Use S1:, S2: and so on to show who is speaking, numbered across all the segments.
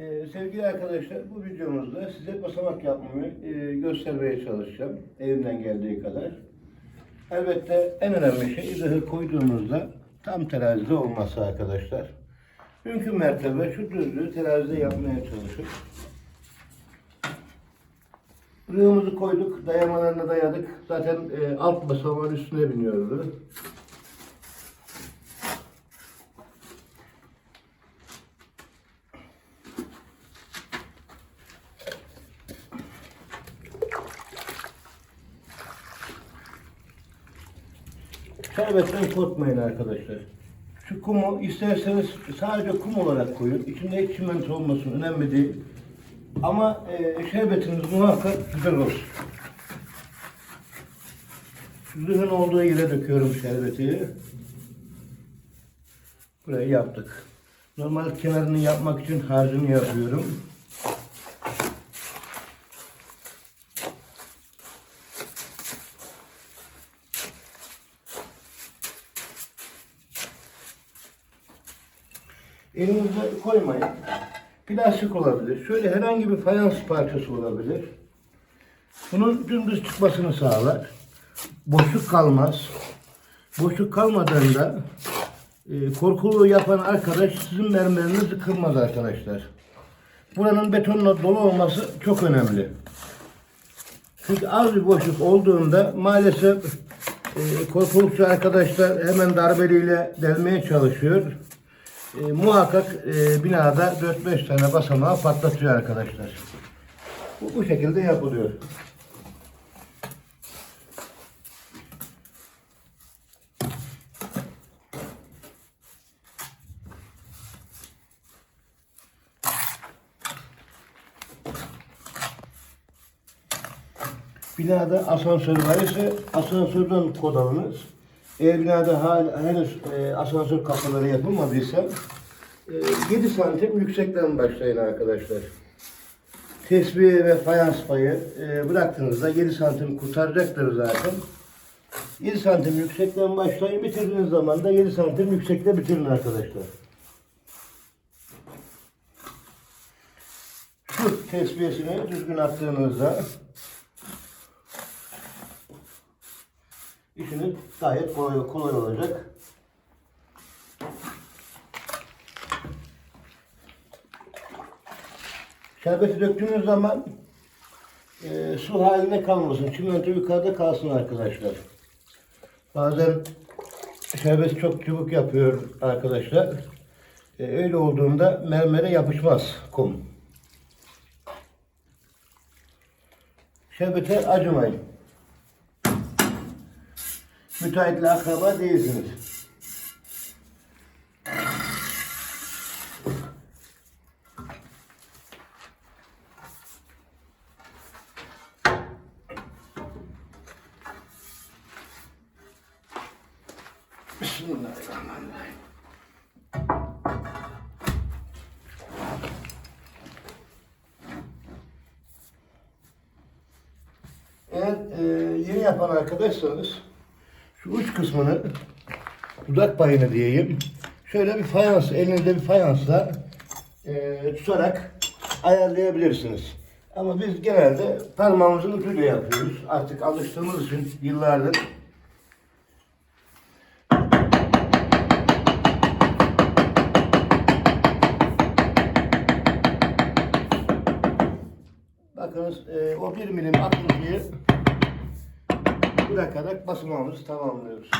S1: Ee, sevgili arkadaşlar bu videomuzda size basamak yapmayı e, göstermeye çalışacağım elimden geldiği kadar. Elbette en önemli şey zırhı koyduğunuzda tam terazide olması arkadaşlar. Mümkün mertebe şu düzlüğü terazide yapmaya çalışın. Rığımızı koyduk, dayamalarına dayadık. Zaten e, alt basamağın üstüne biniyordu. Şerbetten korkmayın arkadaşlar. Şu kumu isterseniz sadece kum olarak koyun. İçinde hiç çimento olmasın önemli değil. Ama e, şerbetiniz muhakkak güzel olsun. Zırhın olduğu yere döküyorum şerbeti. Burayı yaptık. Normal kenarını yapmak için harcını yapıyorum. Elinize koymayın. Plastik olabilir. Şöyle herhangi bir fayans parçası olabilir. Bunun dümdüz çıkmasını sağlar. Boşluk kalmaz. Boşluk kalmadığında e, korkuluğu yapan arkadaş sizin mermerinizi kırmaz arkadaşlar. Buranın betonla dolu olması çok önemli. Çünkü az bir boşluk olduğunda maalesef e, korkulukçu arkadaşlar hemen darbeliyle delmeye çalışıyor. E, muhakkak e, binada 4-5 tane basamağı patlatıyor arkadaşlar. Bu, bu şekilde yapılıyor. Binada asansör var ise asansörden kod alınız. Eğer binada hala, henüz e, asansör kapıları yapılmadıysa e, 7 santim yüksekten başlayın arkadaşlar. Tesbih ve fayans payı e, bıraktığınızda 7 santim kurtaracaktır zaten. 7 santim yüksekten başlayın. Bitirdiğiniz zaman da 7 santim yüksekte bitirin arkadaşlar. Şu tesbihesini düzgün attığınızda işiniz gayet kolay, kolay olacak. Şerbeti döktüğünüz zaman e, su haline kalmasın. Çimento yukarıda kalsın arkadaşlar. Bazen şerbeti çok çabuk yapıyor arkadaşlar. E, öyle olduğunda mermere yapışmaz kum. Şerbete acımayın. Müteahhitle akraba değilsiniz. Bismillahirrahmanirrahim. Eğer e, yeni yapan arkadaşsanız şu uç kısmını dudak payını diyeyim. Şöyle bir fayans, elinizde bir fayansla e, tutarak ayarlayabilirsiniz. Ama biz genelde parmağımızın ucuyla yapıyoruz. Artık alıştığımız için yıllardır. Bakınız e, o bir milim akıntıyı bırakarak basmamızı tamamlıyoruz.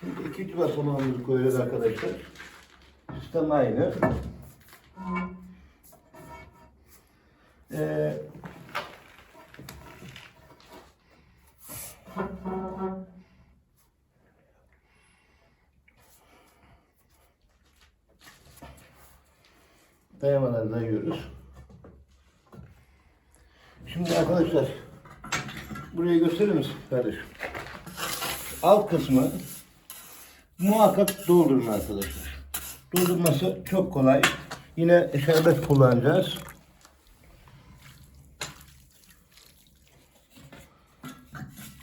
S1: Şimdi ikinci basamağımızı koyuyoruz arkadaşlar. Sistem aynı. Ee, dayamaları dayıyoruz. Şimdi arkadaşlar burayı gösterir misin kardeşim? Alt kısmı muhakkak doldurun arkadaşlar. Doldurması çok kolay. Yine şerbet kullanacağız.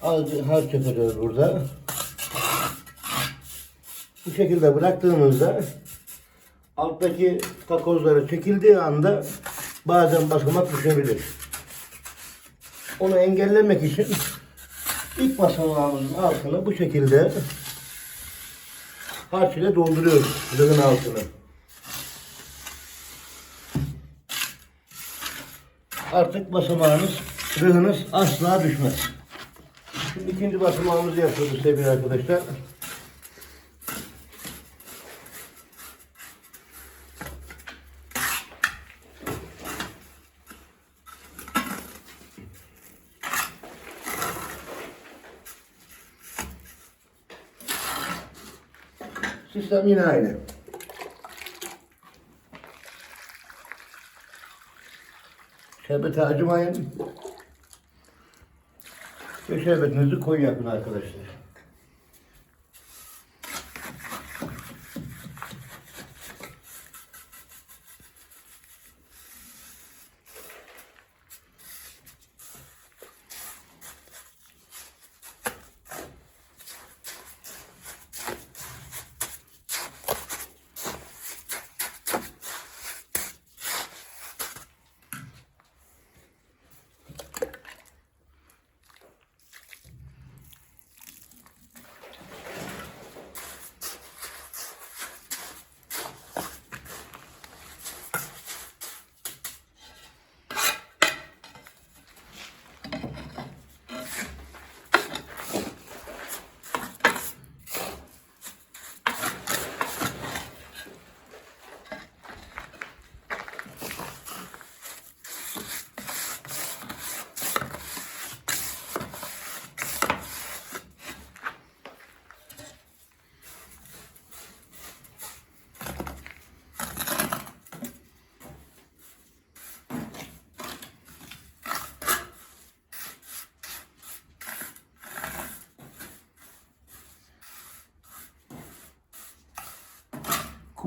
S1: Az harç yapacağız burada. bu şekilde bıraktığınızda alttaki takozları çekildiği anda bazen basamak düşebilir. Onu engellemek için ilk basamağımızın altını bu şekilde harç ile dolduruyoruz rığın altını. Artık basamağınız, rığınız asla düşmez. Şimdi ikinci basamağımızı yapıyoruz sevgili arkadaşlar. Sistem yine aynı. Şerbeti acımayın. Ve şerbetinizi koyu yapın arkadaşlar.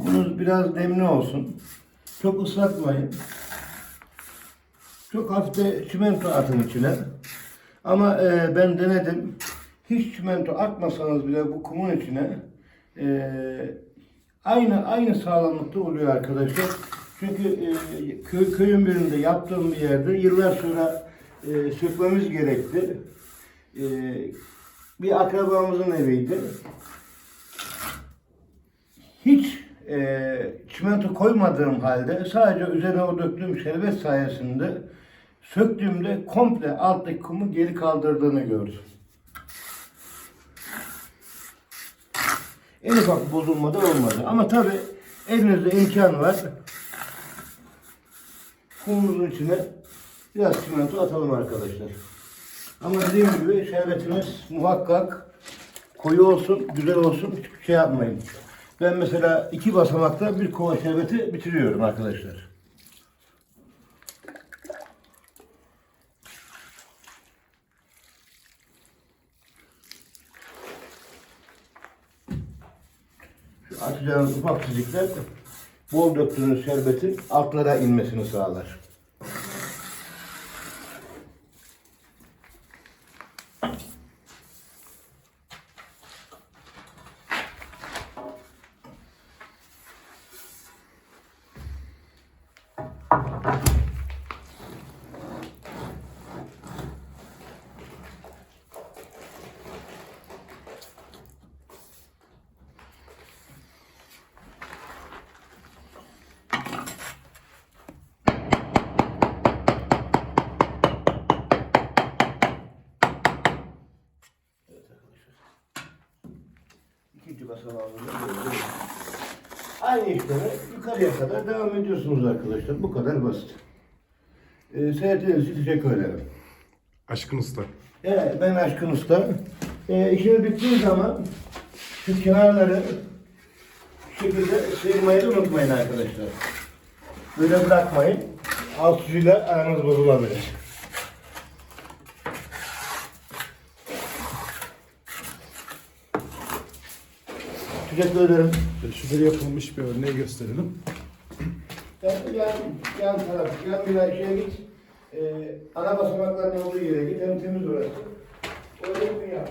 S1: Kumunuz biraz demli olsun. Çok ıslatmayın. Çok hafif de çimento atın içine. Ama e, ben denedim. Hiç çimento atmasanız bile bu kumun içine e, aynı aynı sağlamlıkta oluyor arkadaşlar. Çünkü e, köy, köyün birinde yaptığım bir yerde yıllar sonra e, sökmemiz gerekti. E, bir akrabamızın eviydi hiç e, çimento koymadığım halde sadece üzerine o döktüğüm şerbet sayesinde söktüğümde komple alttaki kumu geri kaldırdığını gördüm. En ufak bozulma da olmadı. Ama tabi elinizde imkan var. Kumumuzun içine biraz çimento atalım arkadaşlar. Ama dediğim gibi şerbetimiz muhakkak koyu olsun, güzel olsun, hiçbir şey yapmayın. Ben mesela iki basamakta bir kova şerbeti bitiriyorum arkadaşlar. Şu atacağınız ufak çizikler bol döktüğünüz şerbetin altlara inmesini sağlar. İkinci basamağımızda böyle. Aynı işlemi yukarıya kadar devam ediyorsunuz arkadaşlar. Bu kadar basit. Ee, seyrettiğiniz için teşekkür ederim.
S2: Aşkın Usta.
S1: Evet, ben Aşkın Usta. Ee, işim bittiği zaman şu kenarları şu şekilde sıyırmayı unutmayın arkadaşlar. Böyle bırakmayın. Alt suyla aranız bozulabilir. Teşekkür ederim.
S2: Şurada yapılmış bir örneği gösterelim.
S1: Sen yan, yan taraf, yan bina şeye git. Ee, ana basamakların olduğu yere git. Hem temiz orası. Oraya bir yap.